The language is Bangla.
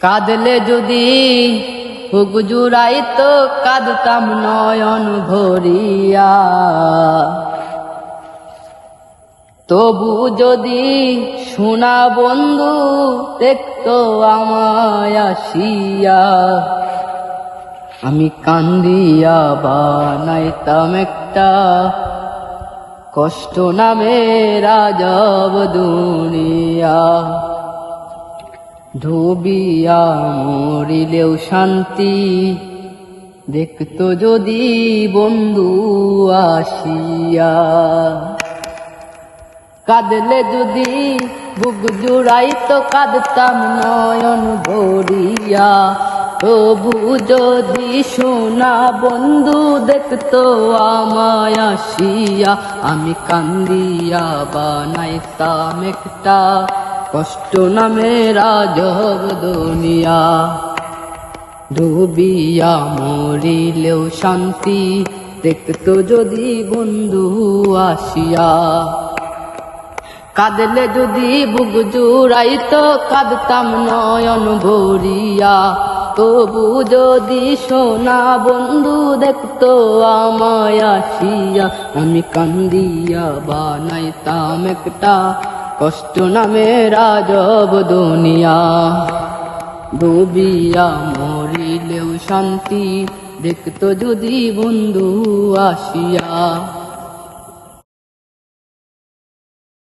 কাঁদলে যদি হুক জুড়াই তো কাঁদতাম নয়ন ভরিয়া। তবু যদি শোনা বন্ধু দেখতো আমায় আসিয়া, আমি কান্দিয়া বানাইতাম একটা কষ্ট নামে রাজব দুনিয়া। ধুবিয়া মরিলেও শান্তি। দেখতো যদি বন্ধু আসিয়া। কাঁদলে যদি বুক জুড়াইতো, কাঁদতাম নয়ন ভরিয়া। তবু যদি সোনা বন্ধু দেখতো আমায় আসিয়া। আমি কান্দিয়া বানাইতাম একটা কষ্ট নামে রাজব দুনিয়া। ডুবিয়া মরিলেও শান্তি, দেখতো যদি বন্ধু আসিয়া। কাঁদলে যদি বুক জুড়াইতো কাঁদতাম নয়ন ভরিয়া। তবু যদি সোনা বন্ধু দেখতো আমায় আসিয়া, আমি কান্দিয়া বানাইতাম একটা কষ্ট নামে রাজব দুনিয়া। ডুবিয়া মরিলেও শান্তি দেখতো যদি বন্ধু আসিয়া।